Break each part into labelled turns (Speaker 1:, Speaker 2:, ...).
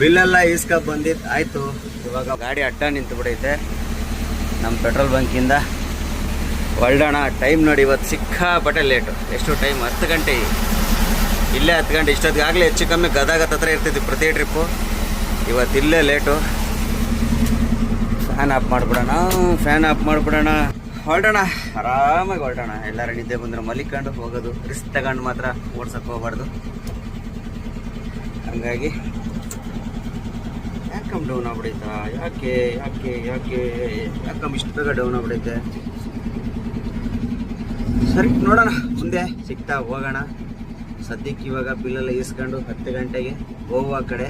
Speaker 1: ಬಿಲ್ಲೆಲ್ಲ ಇಸ್ಕ ಬಂದಿದ್ದು ಆಯಿತು. ಇವಾಗ ಗಾಡಿ ಅಡ್ಡ ನಿಂತು ಬಿಡೈತೆ. ನಮ್ಮ ಪೆಟ್ರೋಲ್ ಬಂಕಿಂದ ಒಳ್ಳೋಣ ಟೈಮ್ ನೋಡಿ ಇವತ್ತು ಸಿಕ್ಕಾಪಟ್ಟೆ ಲೇಟು. ಎಷ್ಟು ಟೈಮ್? ಹತ್ತು ಗಂಟೆ. ಇಲ್ಲೇ ಹತ್ತು ಗಂಟೆ. ಇಷ್ಟೊತ್ತಿಗಾಗಲೇ ಹೆಚ್ಚು ಕಮ್ಮಿ ಗದಗ ಹತ್ರ ಇರ್ತಿದ್ವಿ ಪ್ರತಿ ಟ್ರಿಪ್ಪು. ಇವತ್ತು ಇಲ್ಲೇ ಲೇಟು. ಫ್ಯಾನ್ ಆಫ್ ಮಾಡಿಬಿಡೋಣ. ಫ್ಯಾನ್ ಆಫ್ ಮಾಡಿಬಿಡೋಣ. ಹೊರಡೋಣ. ಆರಾಮಾಗಿ ಹೊರಡೋಣ. ಎಲ್ಲರೂ ನಿದ್ದೆ ಬಂದರೆ. ಮಲಿಕೊಂಡು ಹೋಗೋದು. ರಿಸ್ಕ್ ತಗೊಂಡು ಮಾತ್ರ ಓಡ್ಸೋಕ್ಕೆ ಹೋಗ್ಬಾರ್ದು. ಹಂಗಾಗಿ ಯಾಕಮ್ ಡೌನ್ ಆಗ್ಬಿಡೈತಾ ಯಾಕೆ ಯಾಕೆ ಯಾಕೆ ಯಾಕಮ್ ಇಷ್ಟು ಬೇಗ ಡೌನ್ ಆಗ್ಬಿಡೈತೆ ಸರಿ, ನೋಡೋಣ. ಮುಂದೆ ಸಿಗ್ತಾ ಹೋಗೋಣ. ಸದ್ಯಕ್ಕೆ ಇವಾಗ ಬಿಲ್ಲೆಲ್ಲ ಇಸ್ಕೊಂಡು ಹತ್ತು ಗಂಟೆಗೆ ಗೋವಾ ಕಡೆ.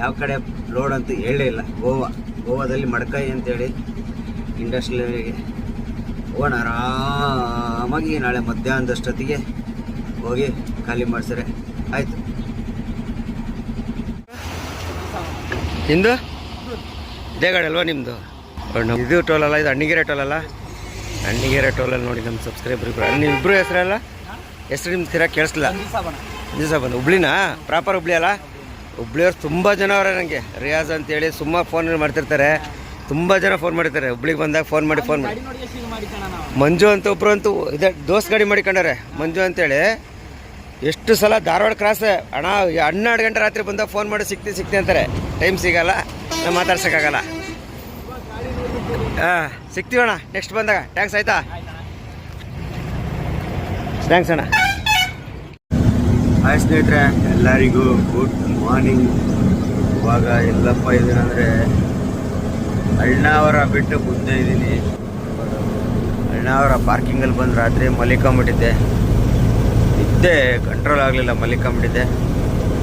Speaker 1: ಯಾವ ಕಡೆ ಲೋಡ್ ಅಂತ ಹೇಳೇ ಇಲ್ಲ. ಗೋವಾ. ಗೋವಾದಲ್ಲಿ ಮಡ್ಕಾಯಿ ಅಂತೇಳಿ ಇಂಡಸ್ಟ್ರಿಯಲ್ಗೆ ಹೋಗೋಣ. ಆರಾಮಾಗಿ ನಾಳೆ ಮಧ್ಯಾಹ್ನದಷ್ಟೊತ್ತಿಗೆ ಹೋಗಿ ಖಾಲಿ ಮಾಡಿಸ್ರೆ ಆಯಿತು. ನಿಂದು? ಇದೇ ಗಾಡಿ ಅಲ್ವಾ ನಿಮ್ಮದು ಇದು ಟೋಲ್ ಅಲ್ಲ, ಇದು ಅಣ್ಣಿಗೆರೆ ಟೋಲ್ ಅಲ್ಲ? ಅಣ್ಣಿಗೆರೆ ಟೋಲಲ್ಲಿ ನೋಡಿ ನಮ್ಮ ಸಬ್ಸ್ಕ್ರೈಬರ್ ಇಬ್ಬರು ನೀವು ಇಬ್ಬರು ಹೆಸರಲ್ಲ ಹೆಸರು ನಿಮ್ಮ ಸ್ಥಿರ ಕೇಳಿಸ್ಲಿಲ್ಲ. ನಿಜ ಬಂದು ಹುಬ್ಳಿನಾ? ಪ್ರಾಪರ್ ಹುಬ್ಳಿ ಅಲ್ಲ? ಹುಬ್ಳಿಯವ್ರು ತುಂಬ ಜನ ಅವರೇ ನನಗೆ ರಿಯಾಜ್ ಅಂತೇಳಿ ಸುಮ್ಮ ಫೋನ್ ಮಾಡ್ತಿರ್ತಾರೆ. ತುಂಬ ಜನ ಫೋನ್ ಮಾಡಿರ್ತಾರೆ. ಹುಬ್ಳಿಗೆ ಬಂದಾಗ ಫೋನ್ ಮಾಡಿ ಫೋನ್ ಮಾಡಿ. ಮಂಜು ಅಂತ ಒಬ್ಬರು ಅಂತೂ, ಇದೆ ದೋಸ್ ಗಾಡಿ ಮಾಡಿಕೊಂಡಾರೆ ಮಂಜು ಅಂತೇಳಿ. ಎಷ್ಟು ಸಲ ಧಾರವಾಡ ಕ್ರಾಸ್ ಅಣ್ಣ, ಹನ್ನೆರಡು ಗಂಟೆ ರಾತ್ರಿ ಬಂದಾಗ ಫೋನ್ ಮಾಡಿ ಸಿಗ್ತಿ ಸಿಕ್ತಿ ಅಂತಾರೆ. ಟೈಮ್ ಸಿಗಲ್ಲ ನಾವು ಮಾತಾಡ್ಸೋಕ್ಕಾಗಲ್ಲ. ಹಾಂ ಸಿಗ್ತೀವಣ್ಣ ನೆಕ್ಸ್ಟ್ ಬಂದಾಗ. ಟ್ಯಾಂಕ್ಸ್ ಆಯ್ತಾ? ಥ್ಯಾಂಕ್ಸ್ ಅಣ್ಣ. ಹಾಯ್ ಸ್ನೇಹಿತರೆ, ಎಲ್ಲರಿಗೂ ಗುಡ್ ಮಾರ್ನಿಂಗ್ ಇವಾಗ ಎಲ್ಲಪ್ಪ ಇದ್ದೀನಿ ಅಂದರೆ ಅಣ್ಣಾವರ ಬಿಟ್ಟು ಮುಂದೆ ಇದ್ದೀನಿ. ಅಣ್ಣಾವರ ಪಾರ್ಕಿಂಗಲ್ಲಿ ಬಂದು ರಾತ್ರಿ ಮಲಿಕೊಂಬಿಟ್ಟಿದ್ದೆ ನಿದ್ದೆ ಕಂಟ್ರೋಲ್ ಆಗಲಿಲ್ಲ. ಮಲಿಕೊಂಬಿಟ್ಟಿದ್ದೆ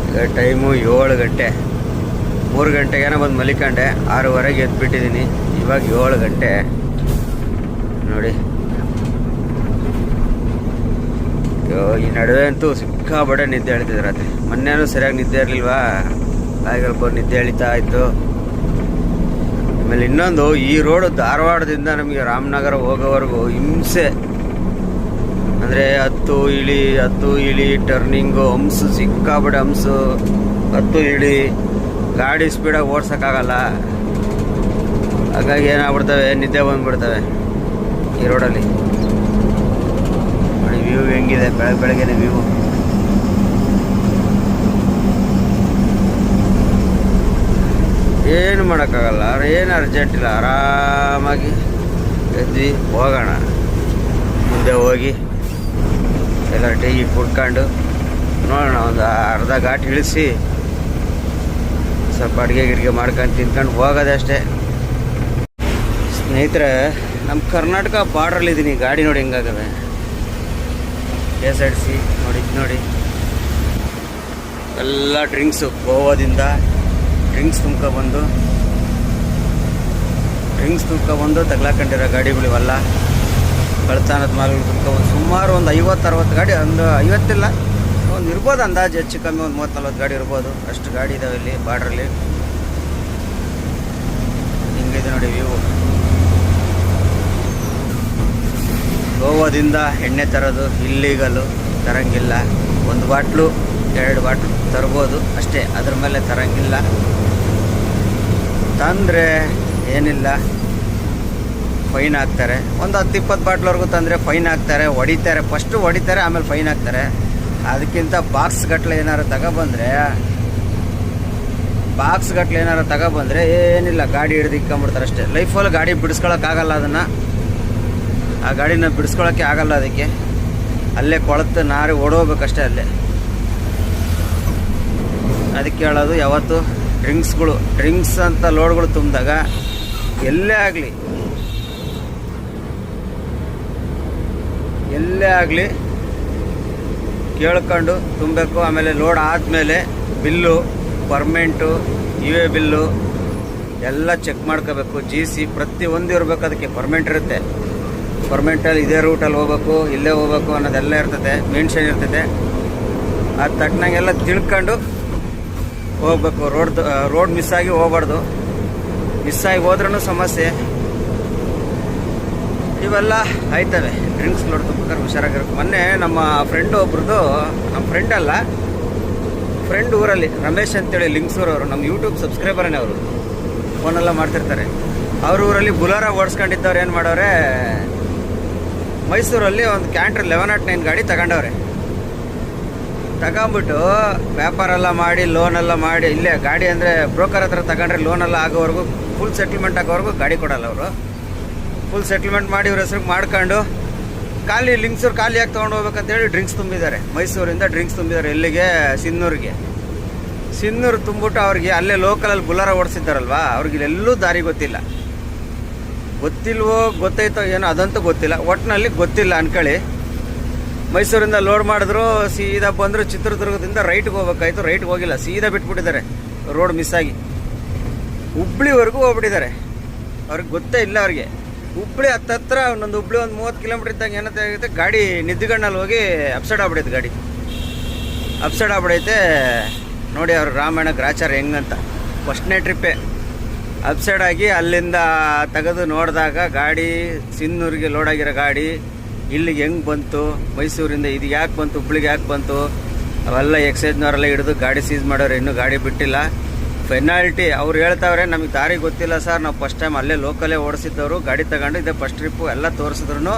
Speaker 1: ಈಗ ಟೈಮು ಏಳು ಗಂಟೆ. ಮೂರು ಗಂಟೆಗೇನೋ ಬಂದು ಮಲಿಕೊಂಡೆ. ಆರೂವರೆಗೆ ಎದ್ಬಿಟ್ಟಿದ್ದೀನಿ. ಇವಾಗ ಏಳು ಗಂಟೆ. ನೋಡಿ. ಈ ನಡುವೆ ಅಂತೂ ಸಿಕ್ಕಾಬಡೆ ನಿದ್ದೆ ಹೇಳ್ತಿದ್ದೆ ರಾತ್ರಿ. ಮೊನ್ನೆನೂ ಸರಿಯಾಗಿ ನಿದ್ದೆ ಇರಲಿಲ್ವಾ? ಬಂದು ನಿದ್ದೆ ಹೇಳ್ತಾ ಇತ್ತು. ಆಮೇಲೆ ಇನ್ನೊಂದು, ಈ ರೋಡು ಧಾರವಾಡದಿಂದ ನಮಗೆ ರಾಮನಗರ ಹೋಗೋವರೆಗೂ ಹಿಂಸೆ. ಹತ್ತು ಇಳಿ ಹತ್ತು ಇಳಿ ಟರ್ನಿಂಗು ಹಂಸು ಸಿಕ್ಕಾಬಿಡ ಹಂಸು. ಹತ್ತು ಇಳಿ. ಗಾಡಿ ಸ್ಪೀಡಾಗಿ ಓಡ್ಸೋಕ್ಕಾಗಲ್ಲ. ಹಾಗಾಗಿ ಏನಾಗ್ಬಿಡ್ತವೆ? ನಿದ್ದೆ ಬಂದ್ಬಿಡ್ತವೆ ಈ ರೋಡಲ್ಲಿ ನೋಡಿ ವ್ಯೂ ಹೆಂಗಿದೆ? ಬೆಳಗ್ಗೆ ಬೆಳಗ್ಗೆನೆ ವ್ಯೂ ಏನು ಮಾಡೋಕ್ಕಾಗಲ್ಲ? ಏನು ಅರ್ಜೆಂಟ್ ಇಲ್ಲ. ಆರಾಮಾಗಿ ಎದ್ವಿ, ಹೋಗೋಣ. ಮುಂದೆ ಹೋಗಿ. ಎಲ್ಲ ಟೀ ಕುಡ್ಕೊಂಡು ನೋಡೋಣ, ಒಂದು ಅರ್ಧ ಘಾಟ್ ಇಳಿಸಿ ಸ್ವಲ್ಪ ಅಡುಗೆ ಗಿಡಿಗೆ ಮಾಡ್ಕೊಂಡು ತಿನ್ಕೊಂಡು ಹೋಗೋದೆ ಅಷ್ಟೇ. ಸ್ನೇಹಿತರೆ, ನಮ್ಮ ಕರ್ನಾಟಕ ಬಾರ್ಡ್ರಲ್ಲಿದ್ದೀನಿ ಗಾಡಿ ನೋಡಿ ಹೆಂಗಾಗವೆ. ಕೆ ಎಸ್ ಆರ್ ಸಿ ನೋಡಿ ನೋಡಿ. ಎಲ್ಲ ಡ್ರಿಂಕ್ಸು ಗೋವಾದಿಂದ ಡ್ರಿಂಕ್ಸ್ ತುಂಬ್ಕೊಬಂದು ಡ್ರಿಂಕ್ಸ್ ತುಂಬ್ಕೊಬಂದು ತಗ್ಲಾಕೊಂಡಿರೋ ಗಾಡಿಗಳಿವಲ್ಲ. ಕಳ್ತಾನದ ಮಾಲ್ಗಳು ಒಂದು ಸುಮಾರು ಒಂದು ಐವತ್ತು ಅರವತ್ತು ಗಾಡಿ, ಒಂದು ಐವತ್ತಿಲ್ಲ, ಒಂದು ಇರ್ಬೋದು ಅಂದಾಜು ಹೆಚ್ಚು ಕಮ್ಮಿ ಒಂದು ಮೂವತ್ತು ನಲ್ವತ್ತು ಗಾಡಿ ಇರ್ಬೋದು. ಅಷ್ಟು ಗಾಡಿ ಇದಾವೆ ಇಲ್ಲಿ ಬಾರ್ಡ್ರಲ್ಲಿ. ಹಿಂಗಿದೆ ನೋಡಿ ವ್ಯೂ ಗೋವಾದಿಂದ ಎಣ್ಣೆ ತರೋದು ಇಲ್ಲೀಗಲು ತರಂಗಿಲ್ಲ. ಒಂದು ಬಾಟ್ಲು, ಎರಡು ಬಾಟ್ಲು ತರ್ಬೋದು ಅಷ್ಟೇ, ಅದ್ರ ಮೇಲೆ ತರಂಗಿಲ್ಲ. ತಂದರೆ ಏನಿಲ್ಲ. ಫೈನ್ ಹಾಕ್ತಾರೆ. ಒಂದು ಹತ್ತು ಇಪ್ಪತ್ತು ಬಾಟ್ಲವರೆಗೂ ತಂದರೆ ಫೈನ್ ಹಾಕ್ತಾರೆ, ಹೊಡಿತಾರೆ ಫಸ್ಟು ಹೊಡಿತಾರೆ, ಆಮೇಲೆ ಫೈನ್ ಹಾಕ್ತಾರೆ. ಅದಕ್ಕಿಂತ ಬಾಕ್ಸ್ ಗಟ್ಟಲೆ ಏನಾರು ತಗೊಬಂದರೆ ಬಾಕ್ಸ್ ಗಟ್ಟಲೆ ಏನಾರು ತಗೊಬಂದರೆ ಏನಿಲ್ಲ, ಗಾಡಿ ಹಿಡ್ದು ಇಕ್ಕೊಂಬಿಡ್ತಾರೆ ಅಷ್ಟೇ. ಲೈಫಲ್ಲಿ ಗಾಡಿ ಬಿಡಿಸ್ಕೊಳಕ್ಕಾಗಲ್ಲ ಅದನ್ನು. ಆ ಗಾಡಿನ ಬಿಡಿಸ್ಕೊಳಕ್ಕೆ ಆಗಲ್ಲ ಅದಕ್ಕೆ. ಅಲ್ಲೇ ಕೊಳತು ನಾರಿ ಓಡೋಗ್ಬೇಕಷ್ಟೇ ಅಲ್ಲೇ. ಅದಕ್ಕೆ ಹೇಳೋದು ಯಾವತ್ತು ಡ್ರಿಂಕ್ಸ್ಗಳು ಡ್ರಿಂಕ್ಸ್ ಅಂತ ಲೋಡ್ಗಳು ತುಂಬಿದಾಗ ಎಲ್ಲೇ ಆಗಲಿ ಎಲ್ಲೇ ಆಗಲಿ ಕೇಳ್ಕೊಂಡು ತುಂಬಬೇಕು. ಆಮೇಲೆ ಲೋಡ್ ಆದಮೇಲೆ ಬಿಲ್ಲು ಪರ್ಮೆಂಟು ಯು ಎ ಬಿಲ್ಲು ಎಲ್ಲ ಚೆಕ್ ಮಾಡ್ಕೋಬೇಕು. ಜಿ ಸಿ ಪ್ರತಿಯೊಂದು ಇರಬೇಕು ಅದಕ್ಕೆ. ಪರ್ಮೆಂಟ್ ಇರುತ್ತೆ. ಪರ್ಮೆಂಟಲ್ಲಿ ಇದೇ ರೂಟಲ್ಲಿ ಹೋಗ್ಬೇಕು, ಇಲ್ಲೇ ಹೋಗ್ಬೇಕು ಅನ್ನೋದೆಲ್ಲ ಇರ್ತದೆ. ಮೆನ್ಷನ್ ಇರ್ತದೆ. ಅದು ತಕ್ಕನಂಗೆಲ್ಲ ತಿಳ್ಕೊಂಡು ಹೋಗ್ಬೇಕು. ರೋಡ್ ರೋಡ್ ಮಿಸ್ ಆಗಿ ಹೋಗ್ಬಾರ್ದು. ಮಿಸ್ಸಾಗಿ ಹೋದ್ರೂ ಸಮಸ್ಯೆ. ಇವೆಲ್ಲ ಆಯ್ತವೆ. ಡ್ರಿಂಕ್ಸ್ ನೋಡ್ಕೋಬೇಕಾದ್ರೆ ಹುಷಾರಾಗಿರ್ಬೇಕು ಮೊನ್ನೆ ನಮ್ಮ ಫ್ರೆಂಡ್ ಒಬ್ರದ್ದು ನಮ್ಮ ಫ್ರೆಂಡ್ ಅಲ್ಲ ಫ್ರೆಂಡ್ ಊರಲ್ಲಿ, ರಮೇಶ್ ಅಂತೇಳಿ ಲಿಂಕ್ಸ್ ಅವರು, ನಮ್ಮ ಯೂಟ್ಯೂಬ್ ಸಬ್ಸ್ಕ್ರೈಬರನೇ ಅವರು. ಫೋನೆಲ್ಲ ಮಾಡ್ತಿರ್ತಾರೆ. ಅವ್ರ ಊರಲ್ಲಿ ಬುಲಾರ ಓಡಿಸ್ಕೊಂಡಿದ್ದವ್ರು ಏನು ಮಾಡೋರೆ, ಮೈಸೂರಲ್ಲಿ ಒಂದು ಕ್ಯಾಂಟ್ರ್ ಲೆವೆನ್ ನಾಟ್ ನೈನ್ ಗಾಡಿ ತಗೊಂಡವ್ರೆ. ತಗೊಂಬಿಟ್ಟು ವ್ಯಾಪಾರ ಎಲ್ಲ ಮಾಡಿ ಲೋನ್ ಎಲ್ಲ ಮಾಡಿ, ಇಲ್ಲೇ ಗಾಡಿ ಅಂದರೆ ಬ್ರೋಕರ್ ಹತ್ರ ತಗೊಂಡ್ರೆ ಲೋನ್ ಎಲ್ಲ ಆಗೋವರೆಗೂ ಫುಲ್ ಸೆಟ್ಲ್ಮೆಂಟ್ ಆಗೋವರೆಗೂ ಗಾಡಿ ಕೊಡಲ್ಲ ಅವರು. ಫುಲ್ ಸೆಟ್ಲ್ಮೆಂಟ್ ಮಾಡಿ ಇವ್ರ ಹೆಸ್ರಿಗೆ ಮಾಡ್ಕೊಂಡು ಖಾಲಿ ಲಿಂಗ್ಸೂರು ಖಾಲಿಯಾಗಿ ತೊಗೊಂಡು ಹೋಗ್ಬೇಕಂತೇಳಿ ಡ್ರಿಂಕ್ಸ್ ತುಂಬಿದ್ದಾರೆ. ಮೈಸೂರಿಂದ ಡ್ರಿಂಕ್ಸ್ ತುಂಬಿದ್ದಾರೆ ಎಲ್ಲಿಗೆ ಸಿನ್ನೂರಿಗೆ. ಸಿನ್ನೂರು ತುಂಬಿಟ್ಟು ಅವ್ರಿಗೆ ಅಲ್ಲೇ ಲೋಕಲಲ್ಲಿ ಬುಲಾರ ಓಡಿಸಿದ್ದಾರಲ್ವಾ, ಅವ್ರಿಗೆ ಇಲ್ಲೆಲ್ಲೂ ದಾರಿ ಗೊತ್ತಿಲ್ಲ. ಗೊತ್ತಿಲ್ವೋ ಗೊತ್ತೈತೋ ಏನೋ ಅದಂತೂ ಗೊತ್ತಿಲ್ಲ. ಒಟ್ಟಿನಲ್ಲಿ ಗೊತ್ತಿಲ್ಲ ಅನ್ಕೊಳ್ಳಿ ಮೈಸೂರಿಂದ ಲೋಡ್ ಮಾಡಿದ್ರು, ಸೀದಾ ಬಂದರು ಚಿತ್ರದುರ್ಗದಿಂದ ರೈಟ್ಗೆ ಹೋಗ್ಬೇಕಾಯ್ತು. ರೈಟ್ಗೆ ಹೋಗಿಲ್ಲ, ಸೀದಾ ಬಿಟ್ಬಿಟ್ಟಿದ್ದಾರೆ. ರೋಡ್ ಮಿಸ್ ಆಗಿ. ಹುಬ್ಳಿವರೆಗೂ ಹೋಗ್ಬಿಟ್ಟಿದ್ದಾರೆ. ಅವ್ರಿಗೆ ಗೊತ್ತೇ ಇಲ್ಲ ಅವ್ರಿಗೆ. ಹುಬ್ಳಿ ಹತ್ತತ್ರ ಒಂದೊಂದು ಹುಬ್ಳಿ ಒಂದು ಮೂವತ್ತು ಕಿಲೋಮೀಟ್ರ್ ಇದ್ದಾಗ ಏನಂತ ಆಗುತ್ತೆ ಗಾಡಿ ನಿದ್ದುಗಣ್ಣಲ್ಲಿ ಹೋಗಿ ಅಪ್ಸೈಡ್ ಆಗ್ಬಿಡೈತೆ ಗಾಡಿ. ಅಪ್ಸೈಡ್ ಆಗ್ಬಿಡೈತೆ. ನೋಡಿ ಅವ್ರು ರಾಮಾಯಣ ಗ್ರಾಚಾರ ಹೆಂಗಂತ. ಫಸ್ಟ್ನೇ ಟ್ರಿಪ್ಪೇ ಅಪ್ಸೈಡ್ ಆಗಿ ಅಲ್ಲಿಂದ ತೆಗೆದು ನೋಡಿದಾಗ ಗಾಡಿ, ಸಿನ್ನೂರಿಗೆ ಲೋಡ್ ಆಗಿರೋ ಗಾಡಿ, ಇಲ್ಲಿಗೆ ಹೆಂಗೆ ಬಂತು, ಮೈಸೂರಿಂದ ಇದು ಯಾಕೆ ಬಂತು, ಹುಬ್ಳಿಗೆ ಯಾಕೆ ಬಂತು, ಅವೆಲ್ಲ ಎಕ್ಸೈಜ್ನವರೆಲ್ಲ ಹಿಡಿದು ಗಾಡಿ ಸೀಸ್ ಮಾಡೋರು ಇನ್ನೂ ಗಾಡಿ ಬಿಟ್ಟಿಲ್ಲ. ಪೆನಾಲ್ಟಿ, ಅವ್ರು ಹೇಳ್ತಾವ್ರೆ, ನಮಗೆ ದಾರಿ ಗೊತ್ತಿಲ್ಲ ಸರ್, ನಾವು ಫಸ್ಟ್ ಟೈಮ್ ಅಲ್ಲೇ ಲೋಕಲೇ ಓಡಿಸಿದ್ದವರು, ಗಾಡಿ ತಗೊಂಡು ಇದೇ ಫಸ್ಟ್ ಟ್ರಿಪ್ಪು ಎಲ್ಲ ತೋರಿಸಿದ್ರು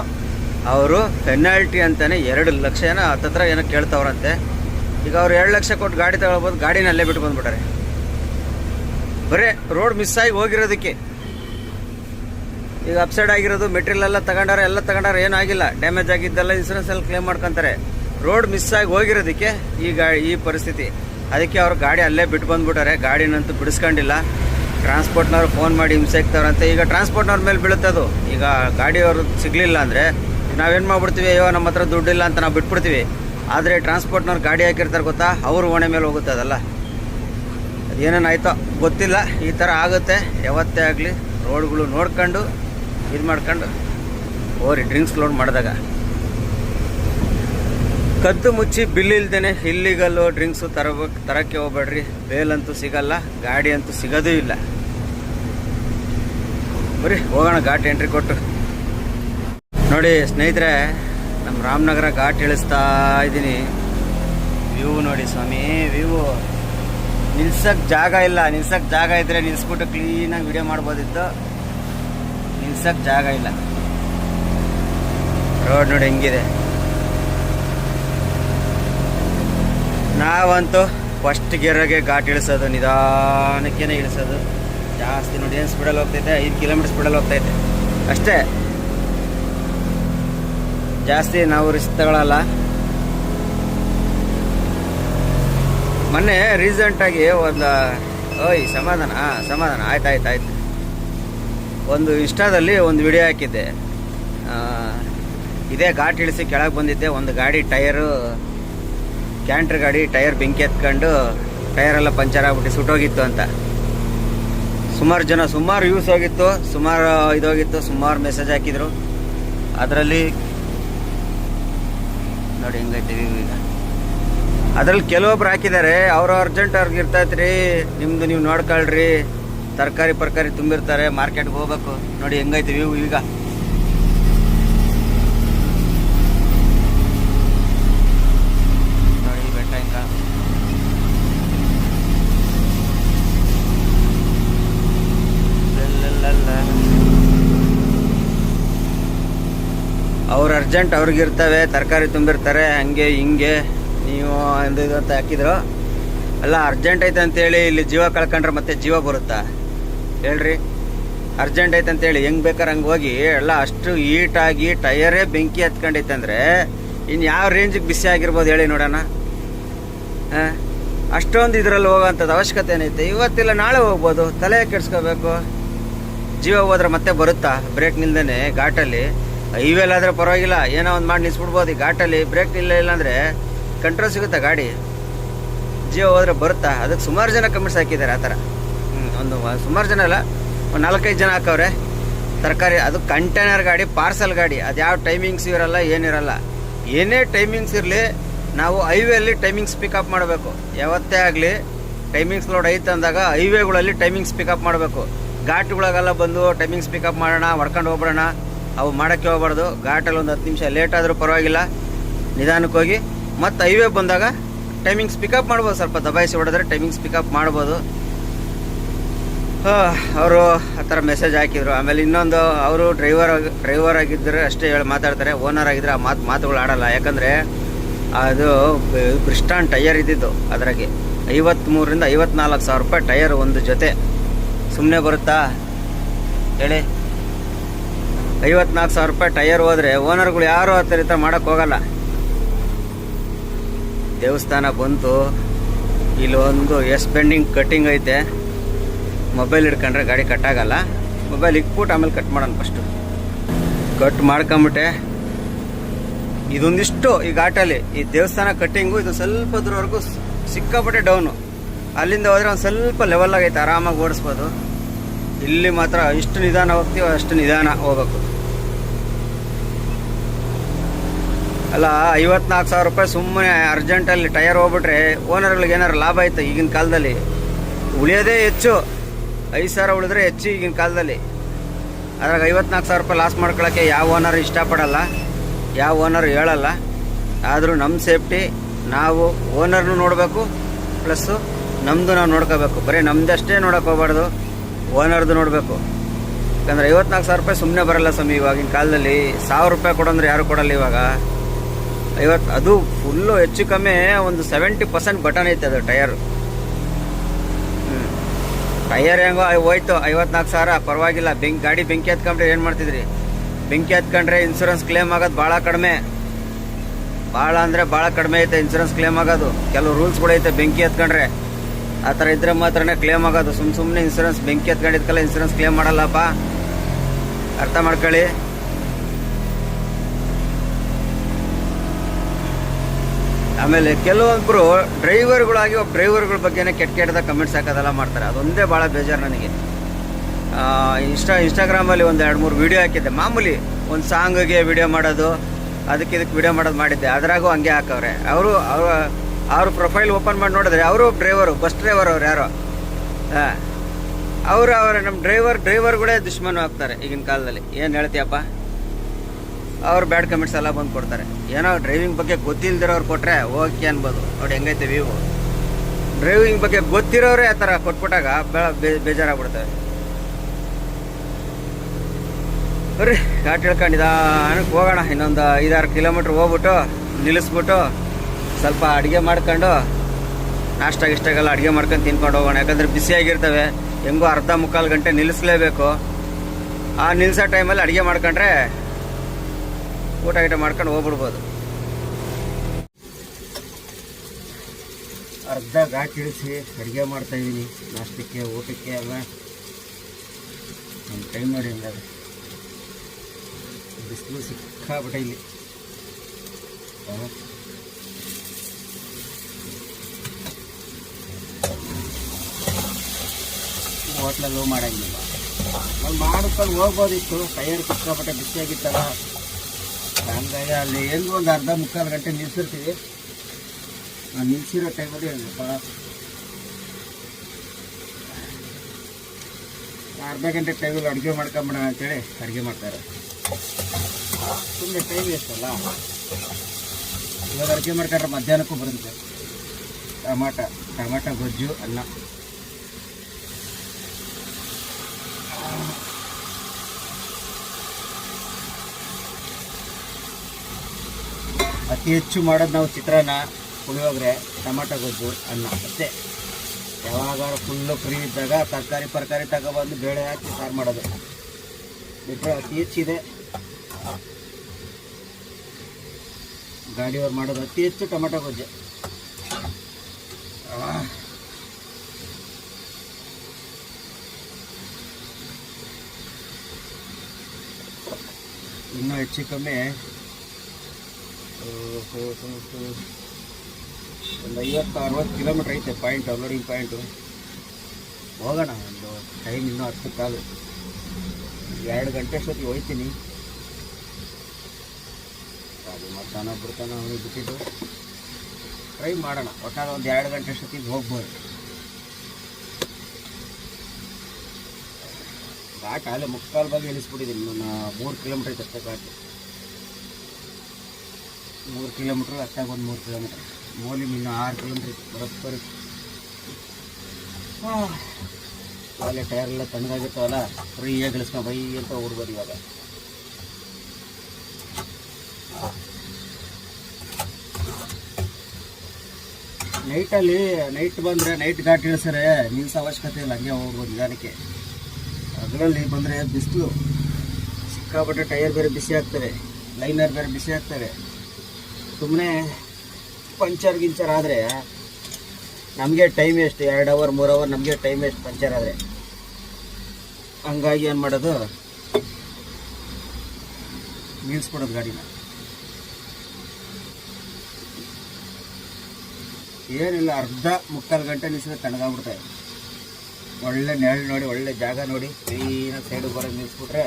Speaker 1: ಅವರು ಪೆನಾಲ್ಟಿ ಅಂತಾನೆ ಎರಡು ಲಕ್ಷ ಏನೋ ಹತ್ತತ್ರ ಏನೋ ಕೇಳ್ತಾವ್ರಂತೆ. ಈಗ ಅವ್ರು ಎರಡು ಲಕ್ಷ ಕೊಟ್ಟು ಗಾಡಿ ತಗೊಳ್ಬೋದು ಗಾಡಿನ ಅಲ್ಲೇ ಬಿಟ್ಟು ಬಂದ್ಬಿಟ್ಟಾರೆ. ಬರೀ ರೋಡ್ ಮಿಸ್ ಆಗಿ ಹೋಗಿರೋದಕ್ಕೆ. ಈಗ ಅಪ್ಸೈಡ್ ಆಗಿರೋದು ಮೆಟೀರಿಯಲ್ ಎಲ್ಲ ತಗೊಂಡಾರ ಎಲ್ಲ ತಗೊಂಡಾರ, ಏನೂ ಆಗಿಲ್ಲ. ಡ್ಯಾಮೇಜ್ ಆಗಿದ್ದೆಲ್ಲ ಇನ್ಸೂರೆನ್ಸ್ ಎಲ್ಲ ಕ್ಲೇಮ್ ಮಾಡ್ಕೊಂತಾರೆ. ರೋಡ್ ಮಿಸ್ ಆಗಿ ಹೋಗಿರೋದಕ್ಕೆ ಈ ಗಾಡಿ ಈ ಪರಿಸ್ಥಿತಿ. ಅದಕ್ಕೆ ಅವ್ರು ಗಾಡಿ ಅಲ್ಲೇ ಬಿಟ್ಟು ಬಂದ್ಬಿಟ್ಟಾರೆ. ಗಾಡಿನಂತೂ ಬಿಡಿಸ್ಕೊಂಡಿಲ್ಲ. ಟ್ರಾನ್ಸ್ಪೋರ್ಟ್ನವ್ರು ಫೋನ್ ಮಾಡಿ ಹಿಂಸೆ ಆಗ್ತಾವ್ರಂತೆ ಈಗ ಟ್ರಾನ್ಸ್ಪೋರ್ಟ್ನವ್ರ ಮೇಲೆ ಬೀಳುತ್ತೆ ಅದು. ಈಗ ಗಾಡಿಯವರು ಸಿಗಲಿಲ್ಲ ಅಂದರೆ ನಾವೇನು ಮಾಡ್ಬಿಡ್ತೀವಿ? ಅಯ್ಯೋ, ನಮ್ಮ ಹತ್ರ ದುಡ್ಡಿಲ್ಲ ಅಂತ ನಾವು ಬಿಟ್ಬಿಡ್ತೀವಿ. ಆದರೆ ಟ್ರಾನ್ಸ್ಪೋರ್ಟ್ನವ್ರು ಗಾಡಿ ಹಾಕಿರ್ತಾರೆ ಗೊತ್ತಾ? ಅವ್ರ ಓಣೆ ಮೇಲೆ ಹೋಗುತ್ತದಲ್ಲ ಅದಲ್ಲ. ಏನೇನಾಯ್ತೋ ಗೊತ್ತಿಲ್ಲ. ಈ ಥರ ಆಗುತ್ತೆ. ಯಾವತ್ತೇ ಆಗಲಿ ರೋಡ್ಗಳು ನೋಡ್ಕೊಂಡು ಇದು ಮಾಡ್ಕೊಂಡು ಓರಿ ಡ್ರಿಂಕ್ಸ್ ಲೋಡ್ ಮಾಡಿದಾಗ. ಕದ್ದು ಮುಚ್ಚಿ ಬಿಲ್ ಇಲ್ದೇನೆ ಇಲ್ಲಿಗಲ್ಲು ಡ್ರಿಂಕ್ಸು ತರಬೇಕು ತರಕ್ಕೆ ಹೋಗ್ಬೇಡ್ರಿ. ಬೇಲಂತೂ ಸಿಗಲ್ಲ, ಗಾಡಿ ಅಂತೂ ಸಿಗೋದೂ ಇಲ್ಲ. ಬರೀ ಹೋಗೋಣ, ಘಾಟ್ ಎಂಟ್ರಿ ಕೊಟ್ಟು. ನೋಡಿ ಸ್ನೇಹಿತರೆ ನಮ್ಮ ರಾಮನಗರ ಘಾಟ್ ಇಳಿಸ್ತಾ ಇದ್ದೀನಿ. ವ್ಯೂ ನೋಡಿ ಸ್ವಾಮಿ, ವ್ಯೂ. ನಿಲ್ಸಕ್ಕೆ ಜಾಗ ಇಲ್ಲ. ನಿಲ್ಸಕ್ಕೆ ಜಾಗ ಇದ್ರೆ ನಿಲ್ಸ್ಬಿಟ್ಟು ಕ್ಲೀನಾಗಿ ವಿಡಿಯೋ ಮಾಡ್ಬೋದಿತ್ತು. ನಿಲ್ಸಕ್ಕೆ ಜಾಗ ಇಲ್ಲ. ರೋಡ್ ನೋಡಿ ಹೆಂಗಿದೆ. ನಾವಂತೂ ಫಸ್ಟ್ ಗಿಯರ್ಗೆ ಘಾಟ್ ಇಳಿಸೋದು, ನಿಧಾನಕ್ಕೇನೆ ಇಳಿಸೋದು. ಜಾಸ್ತಿ ನೋಡಿ ಏನು ಸ್ಪೀಡಲ್ಲಿ ಹೋಗ್ತೈತೆ? ಐದು ಕಿಲೋಮೀಟರ್ ಸ್ಪೀಡಲ್ಲಿ ಹೋಗ್ತೈತೆ. ಅಷ್ಟೇ. ಜಾಸ್ತಿ ನಾವು ರಿಸ್ಕ್ ತಗೊಳಲ್ಲ. ಮೊನ್ನೆ ರೀಸೆಂಟಾಗಿ ಒಂದು, ಓಯ್, ಸಮಾಧಾನ ಹಾಂ ಸಮಾಧಾನ. ಆಯ್ತು ಆಯ್ತು ಆಯ್ತು. ಒಂದು ಇನ್ಸ್ಟಾದಲ್ಲಿ ಒಂದು ವಿಡಿಯೋ ಹಾಕಿದ್ದೆ. ಇದೇ ಘಾಟ್ ಇಳಿಸಿ ಕೆಳಗೆ ಬಂದಿದ್ದೆ. ಒಂದು ಗಾಡಿ ಟೈರು ಕ್ಯಾಂಟ್ರ್ ಗಾಡಿ ಟೈರ್ ಬೆಂಕಿ ಎತ್ಕೊಂಡು ಟೈರ್ ಎಲ್ಲ ಪಂಚರ್ ಆಗ್ಬಿಟ್ಟು ಸುಟ್ಟೋಗಿತ್ತು ಅಂತ. ಸುಮಾರು ಜನ, ಸುಮಾರು ಯೂಸ್ ಹೋಗಿತ್ತು, ಸುಮಾರು ಇದೋಗಿತ್ತು ಸುಮಾರು ಮೆಸೇಜ್ ಹಾಕಿದ್ರು. ಅದರಲ್ಲಿ ನೋಡಿ ಹೆಂಗೈತೆ ಈಗ. ಅದ್ರಲ್ಲಿ ಕೆಲವೊಬ್ರು ಹಾಕಿದ್ದಾರೆ, ಅವ್ರು ಅರ್ಜೆಂಟ್ ಅವ್ರಿಗೆ ಇರ್ತೈತ್ರಿ, ನಿಮ್ದು ನೀವು ನೋಡ್ಕೊಳ್ರಿ, ತರಕಾರಿ, ಪರ್ಕಾರಿ ತುಂಬಿರ್ತಾರೆ ಮಾರ್ಕೆಟ್ಗೆ ಹೋಗ್ಬೇಕು. ನೋಡಿ ಹೆಂಗೈತೆ ವ್ಯೂ ಈಗ ನೋಡಿ ಈ ಬೆಟ್ಟ ಹಿಂಗ ಲಲ್ಲಲ್ಲಲ್ಲ. ಅವ್ರು ಅರ್ಜೆಂಟ್ ಅವ್ರಿಗಿರ್ತವೆ, ತರಕಾರಿ ತುಂಬಿರ್ತಾರೆ, ಹಂಗೆ, ಹಿಂಗೆ, ನೀವು ಇದು ಅಂತ ಹಾಕಿದ್ರು. ಅಲ್ಲ ಅರ್ಜೆಂಟ್ ಐತೆ ಅಂತೇಳಿ ಇಲ್ಲಿ ಜೀವ ಕಳ್ಕೊಂಡ್ರೆ ಮತ್ತೆ ಜೀವ ಬರುತ್ತಾ? ಹೇಳ್ರಿ. ಅರ್ಜೆಂಟ್ ಐತೆ ಅಂತೇಳಿ ಹೆಂಗೆ ಬೇಕಾರೆ ಹಂಗೆ ಹೋಗಿ, ಎಲ್ಲ ಅಷ್ಟು ಹೀಟಾಗಿ ಟಯರೇ ಬೆಂಕಿ ಹತ್ಕೊಂಡೈತೆ ಅಂದರೆ ಇನ್ನು ಯಾವ ರೇಂಜಿಗೆ ಬಿಸಿ ಆಗಿರ್ಬೋದು ಹೇಳಿ ನೋಡೋಣ. ಹಾಂ? ಅಷ್ಟೊಂದು ಇದರಲ್ಲಿ ಹೋಗೋಂಥದ್ದು ಅವಶ್ಯಕತೆ ಏನೈತೆ? ಇವತ್ತಿಲ್ಲ, ನಾಳೆ ಹೋಗ್ಬೋದು. ತಲೆ ಕೆಡಿಸ್ಕೋಬೇಕು. ಜೀವ ಹೋದ್ರೆ ಮತ್ತೆ ಬರುತ್ತಾ? ಬ್ರೇಕ್ ನಿಲ್ದೇ ಘಾಟಲ್ಲಿ. ಹೈವೇಲಾದ್ರೆ ಪರವಾಗಿಲ್ಲ, ಏನೋ ಒಂದು ಮಾಡಿ ನಿಲ್ಸ್ಬಿಡ್ಬೋದು. ಈ ಘಾಟಲ್ಲಿ ಬ್ರೇಕ್ ಇಲ್ಲ ಅಂದರೆ ಕಂಟ್ರೋಲ್ ಸಿಗುತ್ತಾ ಗಾಡಿ. ಜಿಯೋ ಹೋದರೆ ಬರುತ್ತಾ? ಅದಕ್ಕೆ ಸುಮಾರು ಜನ ಕಮೆಂಟ್ಸ್ ಹಾಕಿದ್ದಾರೆ ಆ ಥರ. ಒಂದು ಸುಮಾರು ಜನ ಅಲ್ಲ, ಒಂದು ನಾಲ್ಕೈದು ಜನ ಹಾಕವ್ರೆ. ತರಕಾರಿ, ಅದು ಕಂಟೈನರ್ ಗಾಡಿ ಪಾರ್ಸಲ್ ಗಾಡಿ, ಅದು ಯಾವ ಟೈಮಿಂಗ್ಸ್ ಇರಲ್ಲ ಏನಿರಲ್ಲ ಏನೇ ಟೈಮಿಂಗ್ಸ್ ಇರಲಿ, ನಾವು ಹೈವೇಲಿ ಟೈಮಿಂಗ್ಸ್ ಪಿಕಪ್ ಮಾಡಬೇಕು. ಯಾವತ್ತೇ ಆಗಲಿ ಟೈಮಿಂಗ್ಸ್ ಲೋಡ್ ಐತೆ ಅಂದಾಗ ಹೈವೇಗಳಲ್ಲಿ ಟೈಮಿಂಗ್ಸ್ ಪಿಕಪ್ ಮಾಡಬೇಕು. ಘಾಟ್ಗಳಿಗೆಲ್ಲ ಬಂದು ಟೈಮಿಂಗ್ಸ್ ಪಿಕಪ್ ಮಾಡೋಣ, ಹೊಡ್ಕೊಂಡು ಹೋಗ್ಬಿಡೋಣ. ಅವು ಮಾಡೋಕ್ಕೆ ಹೋಗ್ಬಾರ್ದು. ಘಾಟಲ್ಲಿ ಒಂದು ಹತ್ತು ನಿಮಿಷ ಲೇಟ್ ಆದರೂ ಪರವಾಗಿಲ್ಲ. ನಿಧಾನಕ್ಕೆ ಹೋಗಿ. ಮತ್ತು ಹೈವೇ ಬಂದಾಗ ಟೈಮಿಂಗ್ಸ್ ಪಿಕಪ್ ಮಾಡ್ಬೋದು. ಸ್ವಲ್ಪ ದಬಾಯಿಸಿ ಹೊಡೆದ್ರೆ ಟೈಮಿಂಗ್ಸ್ ಪಿಕಪ್ ಮಾಡ್ಬೋದು. ಅವರು ಆ ಥರ ಮೆಸೇಜ್ ಹಾಕಿದ್ರು. ಆಮೇಲೆ ಇನ್ನೊಂದು, ಅವರು ಡ್ರೈವರ್ ಡ್ರೈವರ್ ಆಗಿದ್ದರೆ ಅಷ್ಟೇ ಹೇಳಿ ಮಾತಾಡ್ತಾರೆ. ಓನರ್ ಆಗಿದ್ದರೆ ಆ ಮಾತು, ಮಾತುಗಳು ಆಡಲ್ಲ. ಯಾಕಂದರೆ ಅದು ಬ್ರಿಸ್ಟಾನ್ ಟೈಯರ್ ಇದ್ದಿದ್ದು ಅದರಾಗೆ. ಐವತ್ತ್ಮೂರರಿಂದ ಐವತ್ನಾಲ್ಕು ಸಾವಿರ ರೂಪಾಯಿ ಟೈಯರ್ ಒಂದು ಜೊತೆ. ಸುಮ್ಮನೆ ಬರುತ್ತಾ? ಹೇಳಿ. ಐವತ್ನಾಲ್ಕು ಸಾವಿರ ರೂಪಾಯಿ ಟೈರ್ ಹೋದರೆ ಓನರ್ಗಳು ಯಾರು ಆ ಥರ ಈ ಥರ ಮಾಡೋಕ್ಕೆ ಹೋಗಲ್ಲ. ದೇವಸ್ಥಾನ ಬಂತು. ಇಲ್ಲೊಂದು ಎಸ್ ಬೆಂಡಿಂಗ್ ಕಟ್ಟಿಂಗ್ ಐತೆ. ಮೊಬೈಲ್ ಹಿಡ್ಕೊಂಡ್ರೆ ಗಾಡಿ ಕಟ್ಟಾಗಲ್ಲ ಮೊಬೈಲ್ ಇಕ್ಬಿಟ್ಟು ಆಮೇಲೆ ಕಟ್ ಮಾಡೋಣ ಫಸ್ಟು ಕಟ್ ಮಾಡ್ಕೊಂಬಿಟ್ಟೆ. ಇದೊಂದಿಷ್ಟು ಈ ಘಾಟಲ್ಲಿ, ಈ ದೇವಸ್ಥಾನ ಕಟ್ಟಿಂಗು ಇದು ಸ್ವಲ್ಪ ದೂರವರೆಗೂ ಸಿಕ್ಕಾಪಟ್ಟೆ ಡೌನು ಅಲ್ಲಿಂದ ಹೋದರೆ ಒಂದು ಸ್ವಲ್ಪ ಲೆವೆಲ್ ಆಗೈತೆ, ಆರಾಮಾಗಿ ಓಡಿಸ್ಬೋದು. ಇಲ್ಲಿ ಮಾತ್ರ ಇಷ್ಟು ನಿಧಾನ ಹೋಗ್ತೀವೋ ಅಷ್ಟು ನಿಧಾನ ಹೋಗ್ಬೇಕು. ಅಲ್ಲ, ಐವತ್ನಾಲ್ಕು ಸಾವಿರ ರೂಪಾಯಿ ಸುಮ್ಮನೆ ಅರ್ಜೆಂಟಲ್ಲಿ ಟೈರ್ ಹೋಗ್ಬಿಟ್ರೆ ಓನರ್ಗಳಿಗೆ ಏನಾರು ಲಾಭ ಆಯ್ತು ಈಗಿನ ಕಾಲದಲ್ಲಿ? ಉಳಿಯೋದೇ ಹೆಚ್ಚು. ಐದು ಸಾವಿರ ಉಳಿದ್ರೆ ಹೆಚ್ಚು ಈಗಿನ ಕಾಲದಲ್ಲಿ. ಅದ್ರಾಗ ಐವತ್ನಾಲ್ಕು ಸಾವಿರ ರೂಪಾಯಿ ಲಾಸ್ ಮಾಡ್ಕೊಳ್ಳೋಕ್ಕೆ ಯಾವ ಓನರ್ ಇಷ್ಟಪಡಲ್ಲ, ಯಾವ ಓನರ್ ಹೇಳಲ್ಲ. ಆದರೂ ನಮ್ಮ ಸೇಫ್ಟಿ ನಾವು ಓನರ್ನು ನೋಡಬೇಕು ಪ್ಲಸ್ಸು ನಮ್ಮದು ನಾವು ನೋಡ್ಕೋಬೇಕು. ಬರೀ ನಮ್ದಷ್ಟೇ ನೋಡೋಕೆ ಹೋಗ್ಬಾರ್ದು ಓನರ್ದು ನೋಡಬೇಕು. ಯಾಕಂದರೆ ಐವತ್ನಾಲ್ಕು ಸಾವಿರ ರೂಪಾಯಿ ಸುಮ್ಮನೆ ಬರಲ್ಲ ಸ್ವಾಮಿ ಇವಾಗಿನ ಕಾಲದಲ್ಲಿ. ಸಾವಿರ ರೂಪಾಯಿ ಕೊಡಂದ್ರೆ ಯಾರು ಕೊಡಲ್ಲ ಇವಾಗ? ಐವತ್ತು ಅದು ಫುಲ್ಲು ಹೆಚ್ಚು ಕಮ್ಮಿ ಒಂದು ಸೆವೆಂಟಿ ಪರ್ಸೆಂಟ್ ಬಟನ್ ಐತೆ ಅದು ಟಯರ್ ಟೈರ್ ಹೆಂಗೋ ಹೋಯ್ತು, ಐವತ್ನಾಲ್ಕು ಸಾವಿರ, ಪರವಾಗಿಲ್ಲ. ಬೆಂಕಿ, ಗಾಡಿ ಬೆಂಕಿ ಹತ್ಕೊಂಡ್ರೆ ಏನು ಮಾಡ್ತಿದ್ರಿ? ಬೆಂಕಿ ಹತ್ಕೊಂಡ್ರೆ ಇನ್ಸೂರೆನ್ಸ್ ಕ್ಲೇಮ್ ಆಗೋದು ಭಾಳ ಕಡಿಮೆ. ಭಾಳ ಅಂದರೆ ಭಾಳ ಕಡಿಮೆ ಐತೆ ಇನ್ಸೂರೆನ್ಸ್ ಕ್ಲೇಮ್ ಆಗೋದು. ಕೆಲವು ರೂಲ್ಸ್ಗಳು ಐತೆ ಬೆಂಕಿ ಹತ್ಕೊಂಡ್ರೆ. ಆ ಥರ ಇದ್ರೆ ಮಾತ್ರನೇ ಕ್ಲೇಮ್ ಆಗೋದು. ಸುಮ್ಮ ಸುಮ್ಮನೆ ಇನ್ಸೂರೆನ್ಸ್ ಬೆಂಕಿ ಹತ್ಕೊಂಡಿದ್ಕಲ್ಲ ಇನ್ಸೂರೆನ್ಸ್ ಕ್ಲೇಮ್ ಮಾಡಲ್ಲಪ್ಪ. ಅರ್ಥ ಮಾಡ್ಕೊಳ್ಳಿ. ಆಮೇಲೆ ಕೆಲವೊಬ್ಬರು ಡ್ರೈವರ್ಗಳಾಗಿ ಒಬ್ಬ ಡ್ರೈವರ್ಗಳ ಬಗ್ಗೆನೇ ಕೆಟ್ಟ ಕೆಟ್ಟದ ಕಮೆಂಟ್ಸ್ ಹಾಕೋದೆಲ್ಲ ಮಾಡ್ತಾರೆ. ಅದೊಂದೇ ಭಾಳ ಬೇಜಾರು ನನಗೆ. ಇನ್ಸ್ಟಾ, ಇನ್ಸ್ಟಾಗ್ರಾಮಲ್ಲಿ ಒಂದು ಎರಡು ಮೂರು ವೀಡಿಯೋ ಹಾಕಿದ್ದೆ. ಮಾಮೂಲಿ ಒಂದು ಸಾಂಗಿಗೆ ವೀಡಿಯೋ ಮಾಡೋದು, ಅದಕ್ಕೆ ಇದಕ್ಕೆ ವೀಡಿಯೋ ಮಾಡೋದು ಮಾಡಿದ್ದೆ. ಅದರಾಗೂ ಹಂಗೆ ಹಾಕವ್ರೆ. ಅವರು, ಅವ್ರ ಅವ್ರ ಪ್ರೊಫೈಲ್ ಓಪನ್ ಮಾಡಿ ನೋಡಿದ್ರೆ ಅವರು ಡ್ರೈವರು ಬಸ್ ಡ್ರೈವರ್ ಅವ್ರು ಯಾರೋ. ಹಾಂ. ಅವರು, ಅವರ ನಮ್ಮ ಡ್ರೈವರ್, ಡ್ರೈವರ್ಗಳೇ ದುಶ್ಮನ ಆಗ್ತಾರೆ ಈಗಿನ ಕಾಲದಲ್ಲಿ. ಏನು ಹೇಳ್ತೀಯಪ್ಪ? ಅವ್ರು ಬ್ಯಾಡ್ ಕಮೆಂಟ್ಸ್ ಎಲ್ಲ ಬಂದು ಕೊಡ್ತಾರೆ. ಏನೋ ಡ್ರೈವಿಂಗ್ ಬಗ್ಗೆ ಗೊತ್ತಿಲ್ದಿರೋರು ಕೊಟ್ಟರೆ ಓಕೆ ಅನ್ಬೋದು. ನೋಡಿ, ಹೆಂಗೈತೆ ವ್ಯೂ ಡ್ರೈವಿಂಗ್ ಬಗ್ಗೆ ಗೊತ್ತಿರೋರೇ ಆ ಥರ ಕೊಟ್ಬಿಟ್ಟಾಗ ಬೇಜಾರಾಗ್ಬಿಡ್ತವೆ ಬರ್ರಿ, ಘಾಟ್ ಹೇಳ್ಕೊಂಡು ನಿಧಾನಕ್ಕೆ ಹೋಗೋಣ. ಇನ್ನೊಂದು ಐದಾರು ಕಿಲೋಮೀಟ್ರ್ ಹೋಗ್ಬಿಟ್ಟು, ನಿಲ್ಲಿಸ್ಬಿಟ್ಟು ಸ್ವಲ್ಪ ಅಡುಗೆ ಮಾಡ್ಕೊಂಡು, ನಾಷ್ಟ ಇಷ್ಟಾಗೆಲ್ಲ ಅಡುಗೆ ಮಾಡ್ಕೊಂಡು ತಿನ್ಕೊಂಡು ಹೋಗೋಣ. ಯಾಕಂದರೆ ಬಿಸಿಯಾಗಿರ್ತವೆ ಹೆಂಗೋ ಅರ್ಧ ಮುಕ್ಕಾಲು ಗಂಟೆ ನಿಲ್ಲಿಸ್ಲೇಬೇಕು. ಆ ನಿಲ್ಲಿಸೋ ಟೈಮಲ್ಲಿ ಅಡುಗೆ ಮಾಡ್ಕೊಂಡ್ರೆ ಊಟ ಗೀಟ ಮಾಡ್ಕೊಂಡು ಹೋಗ್ಬಿಡ್ಬೋದು. ಅರ್ಧ ಘಾಟ್ ಇಳಿಸಿ ಅಡುಗೆ ಮಾಡ್ತಾ ಇದ್ದೀನಿ. ನಾಷ್ಟಕ್ಕೆ, ಊಟಕ್ಕೆ ಎಲ್ಲ. ನಮ್ಮ ಟೈಮ್ ನೋಡಿ ಹಂಗಾದ್ರೆ. ಬಿಸಿಲು ಸಿಕ್ಕಾಬಿಟ್ಟೆ ಇಲ್ಲಿ. ಹೋಟ್ಲಲ್ಲಿ ಮಾಡಂಗಿಲ್ಲ. ನಾನು ಮಾಡ್ಕೊಂಡು ಹೋಗ್ಬೋದಿತ್ತು. ಟೈರ್ ಸಿಕ್ಕಾಪಟ್ಟೆ ಬಿಸಿಯಾಗಿತ್ತಲ್ಲ. ಹಂಗಾಗಿ ಅಲ್ಲಿ ಹೆಂಗು ಒಂದು ಅರ್ಧ ಮುಕ್ಕಾಲು ಗಂಟೆ ನಿಲ್ಸಿರ್ತೀವಿ. ಆ ನಿಲ್ಸಿರೋ ಟೈಮಲ್ಲಿ ಏನಪ್ಪ ಅರ್ಧ ಗಂಟೆ ಟೈಮಲ್ಲಿ ಅಡುಗೆ ಮಾಡ್ಕೊಂಬಿಡೋಣ ಅಂತೇಳಿ ಅಡುಗೆ ಮಾಡ್ತಾರೆ. ಸುಮ್ಮನೆ ಟೈಮ್ ಎಷ್ಟಲ್ಲ ಇವಾಗ ಅಡುಗೆ ಮಾಡ್ಕೊಂಡ್ರೆ ಮಧ್ಯಾಹ್ನಕ್ಕೂ ಬರುತ್ತೆ. ಟಮಾಟ ಟಮಾಟ ಗೊಜ್ಜು, ಅನ್ನ. ಅತಿ ಹೆಚ್ಚು ಮಾಡೋದು ನಾವು ಚಿತ್ರಾನ್ನ, ಪುಳಿಯೋಗರೆ, ಟೊಮಾಟೊ ಗೊಜ್ಜು, ಅನ್ನ. ಮತ್ತೆ ಯಾವಾಗ ಫುಲ್ಲು ಫ್ರೀ ಇದ್ದಾಗ ತರಕಾರಿ ತರಕಾರಿ ತಗೊಬಂದು ಬೇಳೆ ಹಾಕಿ ಸಾರು ಮಾಡೋದು. ಬಿಟ್ಟರೆ ಅತಿ ಹೆಚ್ಚಿದೆ ಗಾಡಿಯವ್ರು ಮಾಡೋದು ಅತಿ ಹೆಚ್ಚು ಟೊಮೆಟೊ ಗೊಜ್ಜು. ಇನ್ನೂ ಹೆಚ್ಚು ಕಮ್ಮಿ ಒಂದು ಐವತ್ತು ಅರವತ್ತು ಕಿಲೋಮೀಟ್ರ್ ಐತೆ ಪಾಯಿಂಟ್ ಲೋಡಿಂಗ್ ಪಾಯಿಂಟು. ಹೋಗೋಣ, ಒಂದು ಟೈಮ್ ಇನ್ನೂ ಹತ್ತು ಕಾಲು. ಎರಡು ಗಂಟೆ ಅಷ್ಟೊತ್ತಿಗೆ ಹೋಯ್ತೀನಿ. ಅದು ಮತ್ತಾನ ಬರ್ತಾನ ಅವನಿಗೆ ಬಿಟ್ಟಿದ್ದು. ಟ್ರೈ ಮಾಡೋಣ. ಒಟ್ಟಾರೆ ಒಂದು ಎರಡು ಗಂಟೆ ಅಷ್ಟೊತ್ತಿಗೆ ಹೋಗ್ಬೋದು. ಘಾಟ್ ಅಲ್ಲೇ ಮುಕ್ಕಾಲು ಬಗ್ಗೆ ಇಳಿಸ್ಬಿಟ್ಟಿದ್ದೀನಿ ನಾನು ಮೂರು ಕಿಲೋಮೀಟ್ರ್ ಐತೆ ಘಾಟ್. ಮೂರು ಕಿಲೋಮೀಟ್ರ್, ಅಷ್ಟಾಗ ಒಂದು ಮೂರು ಕಿಲೋಮೀಟ್ರ್. ಮೋಲಿ ಇನ್ನು ಆರು ಕಿಲೋಮೀಟ್ರ್ ಬರೋಬ್ಬರ ಅಲ್ಲೇ ಟೈರ್ ಎಲ್ಲ ತಣ್ಣಗಾಗಿರ್ತಾವಲ್ಲ ಫ್ರೀಯಾಗಿ ಗಳಿಸ್ಕೊಂಡು ಬೈ ಅಂತ ಓಡ್ಬೋದು ಇವಾಗ. ನೈಟಲ್ಲಿ ನೈಟ್ ಬಂದರೆ ನೈಟ್ ಘಾಟ್ ಇಳಿಸ್ರೆ ನಿಲ್ಸ ಅವಶ್ಯಕತೆ ಇಲ್ಲ, ಹಂಗೆ ಹೋಗ್ಬೋದು ನಿಧಾನಕ್ಕೆ. ಅದರಲ್ಲಿ ಬಂದರೆ ಬಿಸಿಲು. ಸಿಕ್ಕಾಪಟ್ಟೆ ಟೈರ್ ಬೇರೆ ಬಿಸಿ ಆಗ್ತವೆ, ಲೈನರ್ ಬೇರೆ ಬಿಸಿ ಆಗ್ತವೆ. ಸುಮ್ಮನೆ ಪಂಚರ್ ಗಿಂಚರ್ ಆದರೆ ನಮಗೆ ಟೈಮ್ ವೇಸ್ಟ್ ಎರಡು ಅವರ್ ಮೂರು ಅವರ್ ನಮಗೆ ಟೈಮ್ ವೇಸ್ಟ್ ಪಂಚರ್ ಆದರೆ. ಹಂಗಾಗಿ ಏನು ಮಾಡೋದು? ನಿಲ್ಲಿಸ್ಬಿಡೋದು ಗಾಡಿನ ಏನಿಲ್ಲ, ಅರ್ಧ ಮುಕ್ಕಾಲು ಗಂಟೆ ನಿಲ್ಸಿದ್ರೆ ತಣ್ಣಗಾಗ್ಬಿಡ್ತವೆ ಒಳ್ಳೆ ನೆರಳು ನೋಡಿ, ಒಳ್ಳೆ ಜಾಗ ನೋಡಿ ಕ್ಲೀನಾಗಿ ಸೈಡಿಗೆ ಬರೋದು ನಿಲ್ಲಿಸ್ಬಿಟ್ರೆ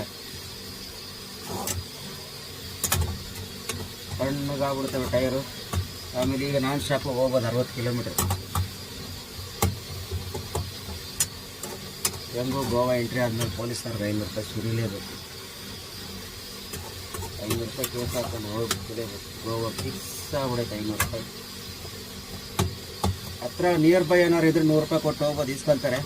Speaker 1: ತಣ್ಣಗಾಗ್ಬಿಡ್ತವೆ ಟೈರು. ಆಮೇಲೆ ಈಗ ನಾನ್ ಸ್ಟಾಪ್ ಹೋಗ್ಬೋದು ಅರವತ್ತು ಕಿಲೋಮೀಟ್ರ್. ಹೆಂಗೂ ಗೋವಾ ಎಂಟ್ರಿ ಆದ್ಮೇಲೆ ಪೊಲೀಸರು ಐನೂರು ರೂಪಾಯಿ ಸುರಿಲೇಬೇಕು. ಐನೂರು ರೂಪಾಯಿ ಕೇಸ್ ಹಾಕೊಂಡು ಹೋಗ್ಬಿಡಬೇಕು ಗೋವಾ ಫಿಕ್ಸ್ ಆಗ್ಬಿಡೈತೆ ಐನೂರು ರೂಪಾಯಿ. ಹತ್ರ ನಿಯರ್ ಬೈ ಏನಾರು ಇದ್ರೆ ನೂರು ರೂಪಾಯಿ ಕೊಟ್ಟು ಹೋಗ್ಬೋದು ಇಸ್ಕೊಳ್ತಾರೆ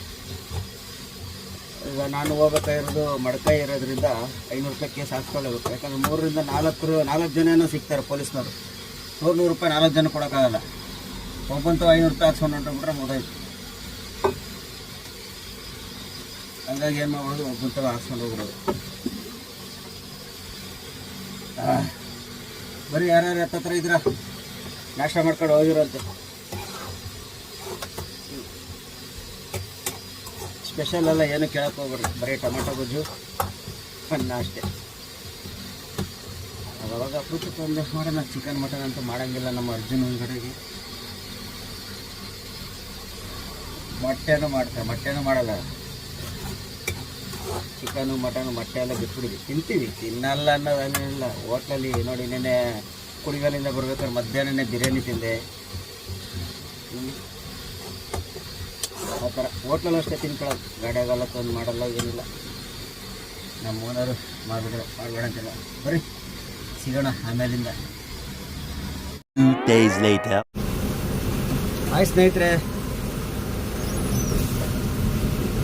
Speaker 1: ಈಗ ನಾನು ಹೋಗ್ಬೇಕಾಗಿರೋದು ಮಡ್ಕಾಯಿ ಇರೋದ್ರಿಂದ ಐನೂರು ರೂಪಾಯಿ ಕೇಸ್ ಹಾಕ್ಸ್ಕೊಳ್ಬೇಕು ಯಾಕಂದ್ರೆ ಮೂರರಿಂದ ನಾಲ್ಕು ನಾಲ್ಕು ಜನ ಏನೋ ಸಿಗ್ತಾರೆ ಪೊಲೀಸ್ನವರು. ನೂರು ನೂರು ರೂಪಾಯಿ ನಾಲ್ಕು ಜನ ಕೊಡೋಕ್ಕಾಗಲ್ಲ. ಒಬ್ಬಂತೂ ಐನೂರು ರೂಪಾಯಿ ಹಾಕ್ಸ್ಕೊಂಡು ಹೊಂಟೋಗ್ಬಿಟ್ರೆ ಮುಗಿದೋಯ್ತು ಹಂಗಾಗಿ ಏನು ಮಾಡ್ಬೋದು ಒಬ್ಬಂತವ ಹಾಕ್ಸ್ಕೊಂಡು ಹೋಗ್ಬಿಡೋದು. ಬರೀ ಯಾರ್ಯಾರು ಹತ್ತತ್ರ ಇದ್ರ ನಾಷ್ಟ ಮಾಡ್ಕೊಂಡು ಹೋಗಿರೋಂತೆ ಸ್ಪೆಷಲ್ ಎಲ್ಲ ಏನು ಕೇಳಕ್ಕೆ ಹೋಗ್ಬಾರ್ದು. ಬರೀ ಟೊಮೆಟೊ ಗೊಜ್ಜು, ಅನ್ನ ಅಷ್ಟೇ. ಅವಾಗ ಅಪರೂಪಕ್ಕೆ ಒಂದಷ್ಟು ಮಾಡೋಣ ಚಿಕನ್ ಮಟನ್ ಅಂತೂ ಮಾಡೋಂಗಿಲ್ಲ ನಮ್ಮ ಅರ್ಜುನ್ ಕಡೆಗೆ ಮೊಟ್ಟೆನೂ ಮಾಡ್ತಾರೆ, ಮೊಟ್ಟೆನೂ ಮಾಡಲ್ಲ. ಚಿಕನು ಮಟನು ಮೊಟ್ಟೆ ಎಲ್ಲ ಬಿಟ್ಬಿಡಿದ್ವಿ ತಿಂತೀವಿ, ತಿನ್ನಲ್ಲ ಅನ್ನೋದೇನಿಲ್ಲ. ಹೋಟ್ಲಲ್ಲಿ ನೋಡಿ ನೆನೆ ಕುಡಿಗಾಲಿಂದ ಬರ್ಬೇಕಾದ್ರೆ ಮಧ್ಯಾಹ್ನನೇ ಬಿರಿಯಾನಿ ತಿಂದೆ ಹ್ಮ್. ಆ ಥರ ಹೋಟ್ಲಲ್ಲಿ ಅಷ್ಟೇ ತಿನ್ಕೊಳ್ಳೋದು. ಗಾಡಿಯಾಗೆಲ್ಲ ತಂದು ಮಾಡಲ್ಲ ಏನಿಲ್ಲ. ನಮ್ಮ ಓನರು ಮಾಡ್ಬೇಡ ಮಾಡಬೇಡ ಅಂತಿಲ್ಲ. ಬರೀ ಸಿಗೋಣ ಆಮೇಲಿಂದ.
Speaker 2: ಆಯ್ತು.
Speaker 1: ಹಾಯ್ ಸ್ನೇಹಿತರೆ.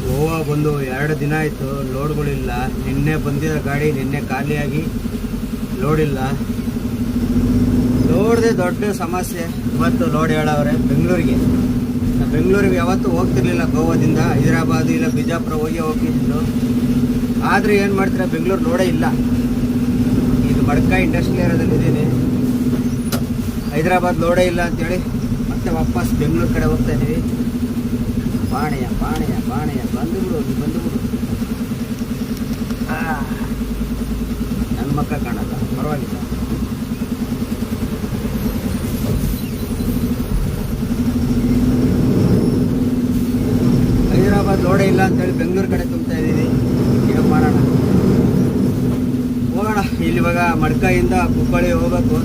Speaker 1: ಗೋವಾ ಬಂದು ಎರಡು ದಿನ ಆಯಿತು ಲೋಡ್ಗಳಿಲ್ಲ. ನಿನ್ನೆ ಬಂದಿರೋ ಗಾಡಿ ನಿನ್ನೆ ಖಾಲಿಯಾಗಿ ಲೋಡಿಲ್ಲ. ಇಲ್ಲ ಲೋಡ್ದೆ ದೊಡ್ಡ ಸಮಸ್ಯೆ. ಮತ್ತು ಲೋಡ್ ಹೇಳವ್ರೆ ಬೆಂಗಳೂರಿಗೆ. ಬೆಂಗಳೂರಿಗೆ ಯಾವತ್ತೂ ಹೋಗ್ತಿರ್ಲಿಲ್ಲ ಗೋವಾದಿಂದ ಹೈದರಾಬಾದ್ ಇಲ್ಲ ಬಿಜಾಪುರ ಹೋಗಿ ಹೋಗ್ತಿದ್ರು ಆದರೆ ಏನು ಮಾಡ್ತೀರಾ ಬೆಂಗಳೂರು ನೋಡೇ ಇಲ್ಲ. ಇದು ಮಡ್ಕ ಏರಿಯಾದಲ್ಲಿ ಇದ್ದೀನಿ ಹೈದರಾಬಾದ್ ನೋಡೇ ಇಲ್ಲ ಅಂತೇಳಿ ಮತ್ತೆ ವಾಪಸ್ ಬೆಂಗಳೂರು ಕಡೆ ಹೋಗ್ತಾ ಇದೀವಿ. ಬಾಣೆಯ ಬಾಣೆಯ ಬಾಣೆಯ. ಬಂದುಬಿಡು ನೀ ಬಂದು ಬಿಡು. ಆ, ನನ್ನ ಮಕ್ಕ ಕಾಣಲ್ಲ. ಪರವಾಗಿಲ್ಲ. ಹೈದರಾಬಾದ್ ಲೋಡೇ ಇಲ್ಲ ಅಂತೇಳಿ ಬೆಂಗಳೂರು ಕಡೆ ತುಂಬ್ತಾ ಇದ್ದೀವಿ. ಈಗ ಮಾಡೋಣ. ಹೋಗೋಣ. ಇಲ್ಲಿ ಇವಾಗ ಮಡ್ಕಾಯಿಂದ ಹುಬ್ಬಳ್ಳಿ ಹೋಗ್ಬೇಕು.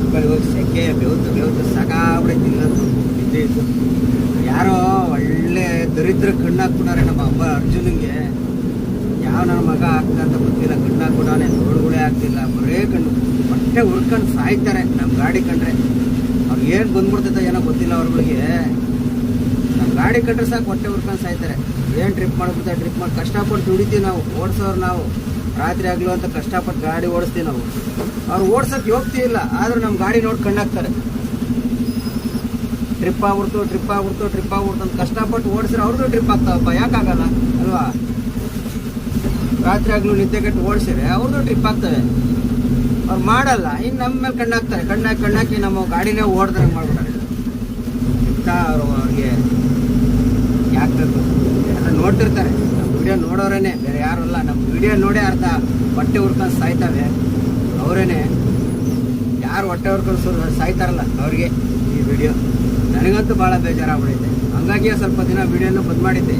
Speaker 1: ಹುಬ್ಬಳ್ಳಿ ಹೋಗಿ ಸೆಕೆ ಬೆವತ್ತು ಬೆವತ್ತು ಸಾಕಾಗ್ಬಿಡೈತಿ ತಿನ್ನೋದು. ಇದ್ದೇ ಇತ್ತು. ಯಾರೋ ಒಳ್ಳೆ ದರಿದ್ರ ಕಣ್ಣು ಹಾಕ್ಬಿಟ್ಟಾರೆ ನಮ್ಮ ಅಮ್ಮ ಅರ್ಜುನಂಗೆ. ಯಾವ ನನ್ನ ಮಗ ಆಗ್ತಾ ಅಂತ ಗೊತ್ತಿಲ್ಲ. ಕಣ್ಣು ಹಾಕ್ಬಿಟ್ಟಾನೆ ನೋಡ್ಗಳೇ ಆಗ್ತಿಲ್ಲ. ಬರೇ ಕಣ್ಣು. ಹೊಟ್ಟೆ ಹುರ್ಕೊಂಡು ಸಾಯ್ತಾರೆ. ನಮ್ಮ ಗಾಡಿ ಕಂಡ್ರೆ. ಅವ್ರಿಗೆ ಏನು ಬಂದ್ಬಿಡ್ತೈತೆ ಏನೋ ಗೊತ್ತಿಲ್ಲ ಅವ್ರಗಳಿಗೆ. ಗಾಡಿ ಕಟ್ಟರೆ ಸಾಕು, ಹೊಟ್ಟೆ ಉರ್ಕೊಂಡು ಸಾಯ್ತಾರೆ. ಏನು ಟ್ರಿಪ್ ಮಾಡ್ಬಿಡ್ತಾರೆ ಟ್ರಿಪ್ ಮಾಡಿ ಕಷ್ಟಪಟ್ಟು ದುಡಿತೀವಿ ನಾವು, ಓಡಿಸೋರು ನಾವು. ರಾತ್ರಿ ಆಗಲು ಅಂತ ಕಷ್ಟಪಟ್ಟು ಗಾಡಿ ಓಡಿಸ್ತೀವಿ ನಾವು. ಅವ್ರು ಓಡ್ಸೋಕೆ ಹೋಗ್ತೀವಿಲ್ಲ ಆದರೂ ನಮ್ಮ ಗಾಡಿ ನೋಡಿ ಕಣ್ಣಾಗ್ತಾರೆ. ಟ್ರಿಪ್ ಆಗ್ಬಿಡ್ತು ಟ್ರಿಪ್ ಆಗ್ಬಿಡ್ತು ಟ್ರಿಪ್ ಆಗ್ಬಿಡ್ತು ಅಂತ ಕಷ್ಟಪಟ್ಟು ಓಡಿಸಿದ್ರೆ ಅವ್ರದ್ದು ಟ್ರಿಪ್ ಆಗ್ತಾವಪ್ಪ, ಯಾಕಾಗಲ್ಲ, ಅಲ್ವಾ? ರಾತ್ರಿ ಆಗಲೂ ನಿದ್ದೆ ಕೆಟ್ಟು ಓಡಿಸಿದ್ರೆ ಅವ್ರದ್ದು ಟ್ರಿಪ್ ಆಗ್ತವೆ. ಅವ್ರು ಮಾಡಲ್ಲ ಇನ್ನು ನಮ್ಮ ಮೇಲೆ ಕಣ್ಣಾಗ್ತಾರೆ. ಕಣ್ಣಾಕಿ ಕಣ್ಣಾಕಿ ನಮ್ಮ ಗಾಡಿನೇ ಓಡ್ದಂಗೆ ಮಾಡ್ಬಿಟ್ಟಾರೆ. ಅವ್ರಿಗೆ. ಯಾಕೆ ಎಲ್ಲ ನೋಡ್ತಿರ್ತಾರೆ. ನಮ್ಮ ವಿಡಿಯೋ ನೋಡೋರೇನೆ, ಬೇರೆ ಯಾರು ಅಲ್ಲ. ನಮ್ಮ ವಿಡಿಯೋ ನೋಡೇ ಅರ್ಥ ಹೊಟ್ಟೆ ಹುರ್ಕೊಂಡು ಸಾಯ್ತವೆ. ಅವರೇನೆ, ಯಾರು ಹೊಟ್ಟೆ ಹುರ್ಕೊಂಡು ಸಾಯ್ತಾರಲ್ಲ ಅವ್ರಿಗೆ ಈ ವಿಡಿಯೋ ನನಗಂತೂ ಭಾಳ ಬೇಜಾರಾಗ್ಬಿಡೈತೆ. ಹಂಗಾಗಿ ಸ್ವಲ್ಪ ದಿನ ವಿಡಿಯೋನ ಬಂದ್ ಮಾಡಿದ್ದೆ.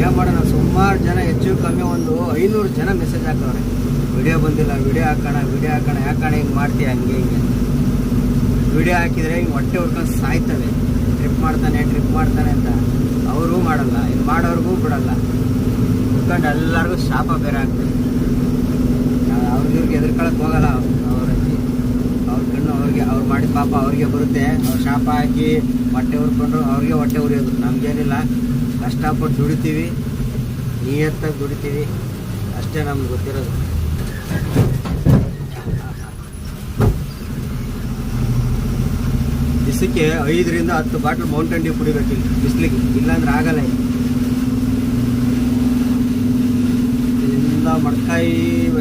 Speaker 1: ಏನು ಮಾಡೋಣ, ಸುಮಾರು ಜನ ಹೆಚ್ಚು ಕಮ್ಮಿ ಒಂದು ಐನೂರು ಜನ ಮೆಸೇಜ್ ಹಾಕವ್ರೆ. ವಿಡಿಯೋ ಬಂದಿಲ್ಲ ವಿಡಿಯೋ ಹಾಕೋಣ ವಿಡಿಯೋ ಹಾಕೋಣ ಯಾಕಣ ಹಿಂಗೆ ಮಾಡ್ತೀಯ, ಹಂಗೆ ಹಿಂಗೆ ವಿಡಿಯೋ ಹಾಕಿದರೆ ಹಿಂಗೆ ಹೊಟ್ಟೆ ಹುರ್ಕೊಂಡು ಸಾಯ್ತವೆ. ಟ್ರಿಪ್ ಮಾಡ್ತಾನೆ ಟ್ರಿಪ್ ಮಾಡ್ತಾನೆ ಅಂತ. ಅವರು ಮಾಡಲ್ಲ, ಇದು ಮಾಡೋರಿಗೂ ಬಿಡಲ್ಲ. ಕುತ್ಕೊಂಡು ಎಲ್ಲರಿಗೂ ಶಾಪ ಬೇರೆ ಆಗ್ತದೆ. ಅವ್ರಿಗೆ ಇವ್ರಿಗೆ ಎದುರ್ಕೊಳಕ್ಕೆ ಹೋಗಲ್ಲ ಅವ್ರ ಅವ್ರ ಕಣ್ಣು ಅವ್ರಿಗೆ, ಅವ್ರು ಮಾಡಿದ ಪಾಪ ಅವ್ರಿಗೆ ಬರುತ್ತೆ. ಅವ್ರು ಶಾಪ ಹಾಕಿ ಹೊಟ್ಟೆ ಉರ್ಕೊಂಡ್ರು ಅವ್ರಿಗೆ ಹೊಟ್ಟೆ ಉರಿಯೋದು. ನಮಗೇನಿಲ್ಲ. ಕಷ್ಟಪಟ್ಟು ದುಡಿತೀವಿ. ನಿಯತ್ತಾಗಿ ದುಡಿತೀವಿ. ಅಷ್ಟೇ ನಮ್ಗೆ ಗೊತ್ತಿರೋದು. ದಿವಸಕ್ಕೆ ಐದರಿಂದ ಹತ್ತು ಬಾಟ್ಲ್ ಮೌಂಟೇನ್ ಡ್ಯೂ ಕುಡಿಬೇಕು ಇಲ್ಲಿ ಬಿಸಿಲಿಗೆ. ಇಲ್ಲಾಂದ್ರೆ ಆಗಲ್ಲ ಇಲ್ಲಿ. ಇಲ್ಲಿಂದ ಮಡ್ಕಾಯಿ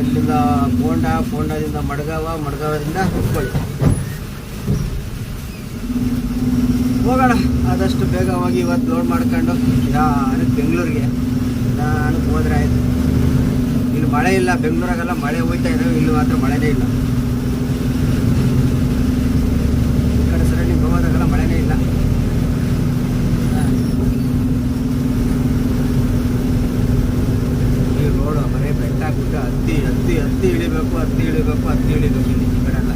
Speaker 1: ಇಲ್ಲಿಂದ ಬೋಂಡ ಪೋಂಡದಿಂದ ಮಡ್ಗಾವ, ಮಡ್ಗಾವದಿಂದ ಹುಟ್ಕೊಳ್ಳಿ ಹೋಗೋಣ. ಆದಷ್ಟು ಬೇಗ ಹೋಗಿ ಇವತ್ತು ಲೋಡ್ ಮಾಡ್ಕೊಂಡು ನಿಧಾನಕ್ಕೆ ಬೆಂಗಳೂರಿಗೆ. ನಾನು ಹೋದ್ರೆ ಆಯಿತು. ಇಲ್ಲಿ ಮಳೆ ಇಲ್ಲ. ಬೆಂಗಳೂರಾಗೆಲ್ಲ ಮಳೆ ಹೋಯ್ತಾ ಇದ್ದಾವೆ ಇಲ್ಲಿ ಮಾತ್ರ ಮಳೆನೇ ಇಲ್ಲ ಈ ಕಡೆ ಸರಳಿ ಗೋವಾದಾಗೆಲ್ಲ ಮಳೆನೇ ಇಲ್ಲ ಈ ರೋಡು ಬರೀ ಬೆಟ್ಟ ಗುಡ್ಡ, ಹತ್ತಿ ಹತ್ತಿ ಹತ್ತಿ ಇಳಿಬೇಕು ಹತ್ತಿ ಇಳಿಬೇಕು ಹತ್ತಿ ಇಳಿಬೇಕು ಇಲ್ಲಿ ಈ ಕಡೆ ಎಲ್ಲ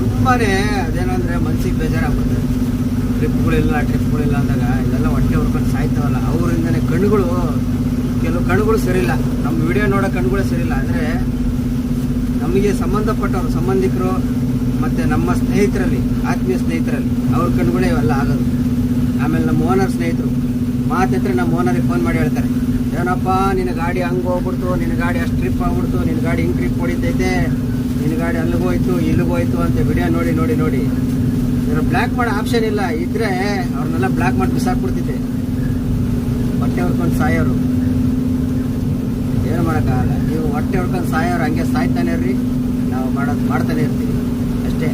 Speaker 1: ತುಂಬಾನೇ ಅದೇನಂದ್ರೆ ಮನ್ಸಿಗೆ ಬೇಜಾರಾಗ್ಬಿಡುತ್ತೆ. ಟ್ರಿಪ್ಗಳಿಲ್ಲ ಟ್ರಿಪ್ಗಳಿಲ್ಲ ಅಂದಾಗ ಇದೆಲ್ಲ ಹೊಟ್ಟೆ ಹೊರ್ಕೊಂಡು ಸಾಯ್ತಾವಲ್ಲ, ಅವರಿಂದನೇ ಕಣ್ಣುಗಳು, ಕೆಲವು ಕಣ್ಣುಗಳು ಸರಿಯಿಲ್ಲ. ನಮ್ಮ ವಿಡಿಯೋ ನೋಡೋ ಕಣ್ಣುಗಳು ಸರಿಯಿಲ್ಲ. ಅಂದರೆ ನಮಗೆ ಸಂಬಂಧಪಟ್ಟವ್ರು, ಸಂಬಂಧಿಕರು ಮತ್ತು ನಮ್ಮ ಸ್ನೇಹಿತರಲ್ಲಿ, ಆತ್ಮೀಯ ಸ್ನೇಹಿತರಲ್ಲಿ ಅವ್ರ ಕಣ್ಗಳೇ ಇವೆಲ್ಲ ಆಗೋದು. ಆಮೇಲೆ ನಮ್ಮ ಓನರ್ ಸ್ನೇಹಿತರು. ಮಾತಿದ್ರೆ ನಮ್ಮ ಓನರಿಗೆ ಫೋನ್ ಮಾಡಿ ಹೇಳ್ತಾರೆ. ಏನಪ್ಪ, ನಿನ್ನ ಗಾಡಿ ಹಂಗೆ ಹೋಗ್ಬಿಡ್ತು, ನಿನ್ನ ಗಾಡಿ ಅಷ್ಟು ಟ್ರಿಪ್ ಆಗ್ಬಿಡ್ತು, ನಿನ್ನ ಗಾಡಿ ಹಿಂಗೆ ಟ್ರಿಪ್ ಹೊಡಿತೈತೆ, ನಿನ್ನ ಗಾಡಿ ಅಲ್ಲಿಗೋಯ್ತು ಇಲ್ಲಿಗೋಯ್ತು ಅಂತ ವಿಡಿಯೋ ನೋಡಿ ನೋಡಿ ನೋಡಿ. ಇದರ ಬ್ಲ್ಯಾಕ್ ಮಾಡೋ ಆಪ್ಷನ್ ಇಲ್ಲ. ಇದ್ರೆ ಅವ್ರನ್ನೆಲ್ಲ ಬ್ಲ್ಯಾಕ್ ಮಾಡಿ ಬಿಸಾಕ್ಬಿಡ್ತಿದ್ದೆ. ಹೊಟ್ಟೆ ಹೊಡ್ಕೊಂಡು ಸಾಯೋರು. ಏನು ಮಾಡೋಕ್ಕಾಗಲ್ಲ. ನೀವು ಹೊಟ್ಟೆ ಹೊಡ್ಕೊಂಡು ಸಾಯೋರು, ಹಂಗೆ ಸಾಯ್ತಾನೆ ಇರ್ರಿ. ನಾವು ಮಾಡೋದು ಮಾಡ್ತಾನೆ ಇರ್ತೀವಿ. ಅಷ್ಟೇ.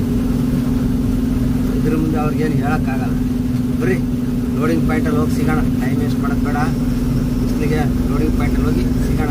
Speaker 1: ಇದ್ರ ಮುಂದೆ ಅವ್ರಿಗೇನು ಹೇಳೋಕ್ಕಾಗಲ್ಲ. ಬರ್ರಿ. ಲೋಡಿಂಗ್ ಪಾಯಿಂಟಲ್ಲಿ ಹೋಗಿ ಸಿಗೋಣ. ಟೈಮ್ ವೇಸ್ಟ್ ಮಾಡೋದು ಬೇಡ. ಬಿಸಿಲಿಗೆ ಲೋಡಿಂಗ್ ಪಾಯಿಂಟಲ್ಲಿ ಹೋಗಿ ಸಿಗೋಣ.